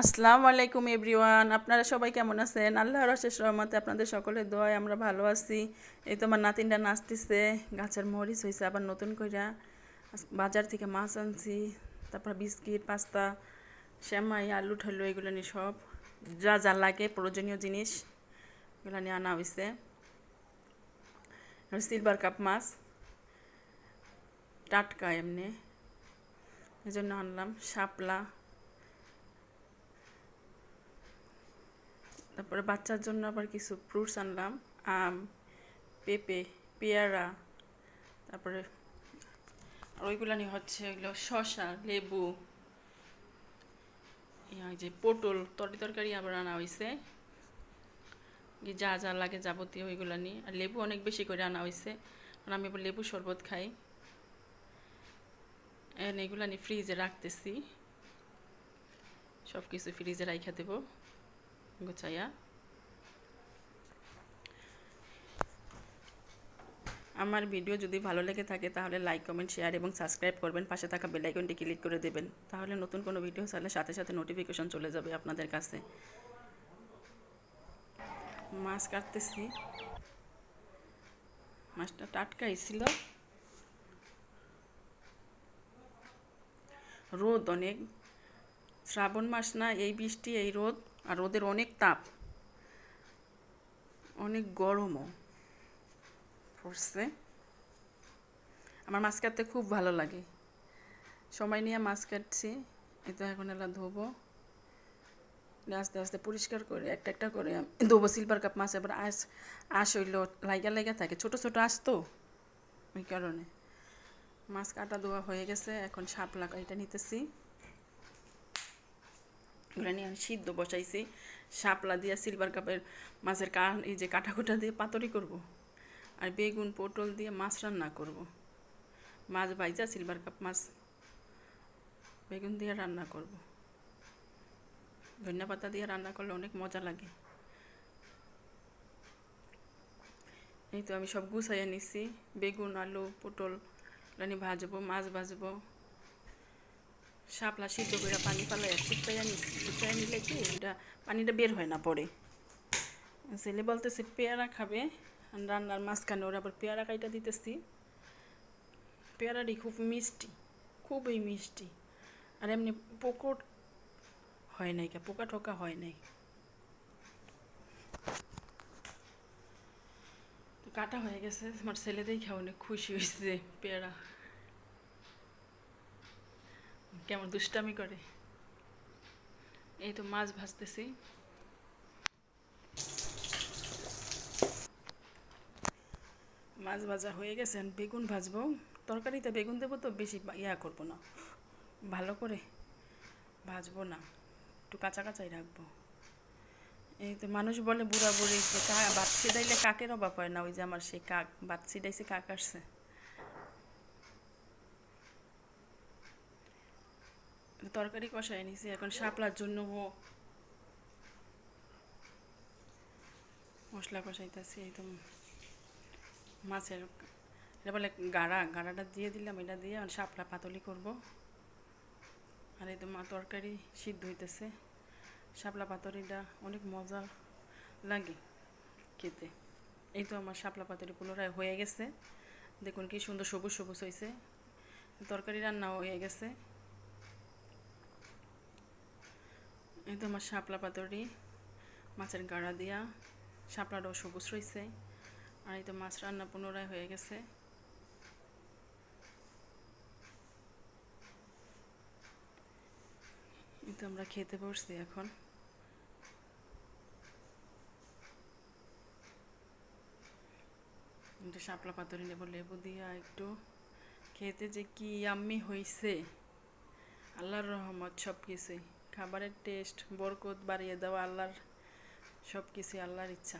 আসসালামু আলাইকুম এভরিওয়ান, আপনারা সবাই কেমন আছেন? আল্লাহর অশেষ রহমতে আপনাদের সকলের দোয়ায় আমরা ভালো আছি। এই তো আমার নাতিনটা নাচতেছে, গাছের মরিচ হয়েছে আবার নতুন কইরা বাজার থেকে মাছ আনছি, তারপর বিস্কিট, পাস্তা শ্যামাই আলু ঠালু, এগুলো নিয়ে সব যা যা লাগে, প্রয়োজনীয় জিনিস এগুলো নিয়ে আনা হয়েছে সিলভার কাপ মাছ, টাটকা এমনি এই জন্য আনলাম, শাপলা তারপরে বাচ্চার জন্য আবার কিছু ফ্রুটস আনলাম, আম, পেঁপে, পেয়ারা, তারপরে আর ওইগুলো নিয়ে হচ্ছে ওইগুলো শসা, লেবু যে পটল, তরি তরকারি আবার আনা হয়েছে যা যা লাগে যাবতীয় ওইগুলো নিয়ে। আর লেবু অনেক বেশি করে আনা হয়েছে কারণ আমি আবার লেবু শরবত খাই। এগুলো নিয়ে ফ্রিজে রাখতেছি। সব কিছু ফ্রিজে রাইখা দেবো। গুছাইয়া। আমার ভিডিও যদি ভালো লেগে থাকে, তাহলে লাইক কমেন্ট শেয়ার এবং সাবস্ক্রাইব করবেন। পাশে থাকা বেল আইকনটি ক্লিক করে দেবেন। তাহলে নতুন কোনো ভিডিও চাইলে সাথে সাথে নোটিফিকেশন চলে যাবে আপনাদের কাছে। মাছ কাটতেছি। মাছটা টাটকাই ছিল রোদ অনেক। শ্রাবণ মাস না, এই বৃষ্টি, এই রোদ। আর ওদের অনেক তাপ। অনেক গরমও পড়ছে। আমার মাছ কাটতে খুব ভালো লাগে। সময় নিয়ে মাছ কাটছি। তো এখন এলা ধোবো। আস্তে আস্তে পরিষ্কার করে, একটা একটা করে ধোবো। সিলভার কাপ মাছ এবার আস আস হইল, লাইগা লাইগা থাকে। ছোট ছোট আস তো, ওই কারণে। মাছ কাটা ধোয়া হয়ে গেছে। এখন শাপলা এটা নিতেছি। এগুলো নিয়ে আমি সিদ্ধ বসাইছি শাপলা দিয়ে সিলভার কাপের মাছের কা, এই যে কাটা কুটা দিয়ে পাতরি করব। আর বেগুন, পটল দিয়ে মাছ রান্না করব। মাছ ভাইজা সিলভার কাপ মাছ বেগুন দিয়ে রান্না করব। ধনিয়া পাতা দিয়ে রান্না করলে অনেক মজা লাগে এই তো আমি সব গুছাইয়া নিছি বেগুন, আলু, পটল রানি ভাজবো, মাছ ভাজবো শাপলা সিদ্ধ করে পানি পালাই শুকাইয়া নিচ্ছি শুকাইয়া নিলে কি এটা পানিটা বের হয় না পরে। ছেলে বলতেছে, পেয়ারা খাবে। রান্নার মাঝখানে ওরা আবার পেয়ারা কাইটা দিতেছি। পেয়ারাটি খুব মিষ্টি, খুবই মিষ্টি। আর এমনি পোকর হয় নাই কা, পোকা টোকা হয় নাই। কাটা হয়ে গেছে আমার ছেলে দেখে অনেক খুশি হয়েছে পেয়ারা। কেমন দুষ্টামি করে? এই তো মাছ ভাজতেছি। মাছ ভাজা হয়ে গেছে বেগুন ভাজবো। তরকারিতে বেগুন দেবো তো, বেশি ইয়া করব না। ভালো করে ভাজবো না। একটু কাঁচা কাঁচাই রাখব। এই তো মানুষ বলে বুড়া বুড়ি বাত ছিটাইলে কাকের অভাব হয় না? ওই যে আমার সেই কাক বাত ছিটাইছে কাক আসছে। তরকারি কষাই নিছি, এখন শাপলার জন্য ও মশলা কষাইতেছি তো মাছের এটা বলে গাড়া, গাড়াটা দিয়ে দিলাম, এটা দিয়ে আমি শাপলা পাতলি করব। আর এই তো মা তরকারি সিদ্ধ হইতেছে। শাপলা পাতলিটা অনেক মজা লাগে খেতে। এই তো আমার শাপলা পাতরি পুনরায় হয়ে গেছে। দেখুন কি সুন্দর সবুজ সবুজ হয়েছে তরকারি রান্নাও হয়ে গেছে। এই তো আমার শাপলা পাতরি, মাছের গাড়া দিয়া শাপলাটাও সবুজ রয়েছে আর এই তো মাছ রান্না পুনরায় হয়ে গেছে। এই তো আমরা খেতে বসছি এখন। একটু শাপলা পাতরি নেব, লেবু দিয়া একটু। খেতে যে কি আম্মি হইছে, আল্লাহর রহমত সব কিছুই খাবারের টেস্ট বরকত বাড়িয়ে দেওয়া, আল্লাহর সব কিছুই আল্লাহর ইচ্ছা।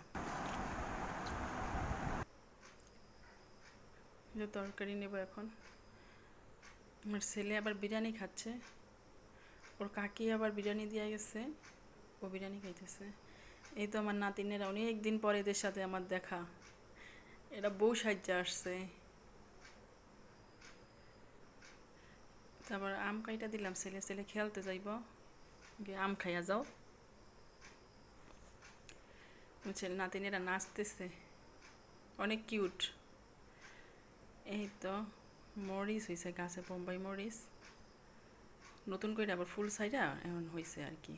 তরকারি নেব এখন। আমার ছেলে আবার বিরিয়ানি খাচ্ছে। ওর কাকি আবার বিরিয়ানি দিয়ে গেছে। ও বিরিয়ানি খাইতেছে। এই তো আমার নাতিনেরা অনেক দিন পরে এদের সাথে আমার দেখা। এরা বউ সাহায্যে আসছে। তারপর আম কাইটা দিলাম ছেলে? ছেলে খেলতে যাইব। আম খাইয়া যাও ছেলে নাতিনেরা নাচতেছে অনেক কিউট এই তো মরিচ হয়েছে গাছে বোম্বাই মরিচ নতুন করে আবার ফুল সাইডা এখন হয়েছে আর কি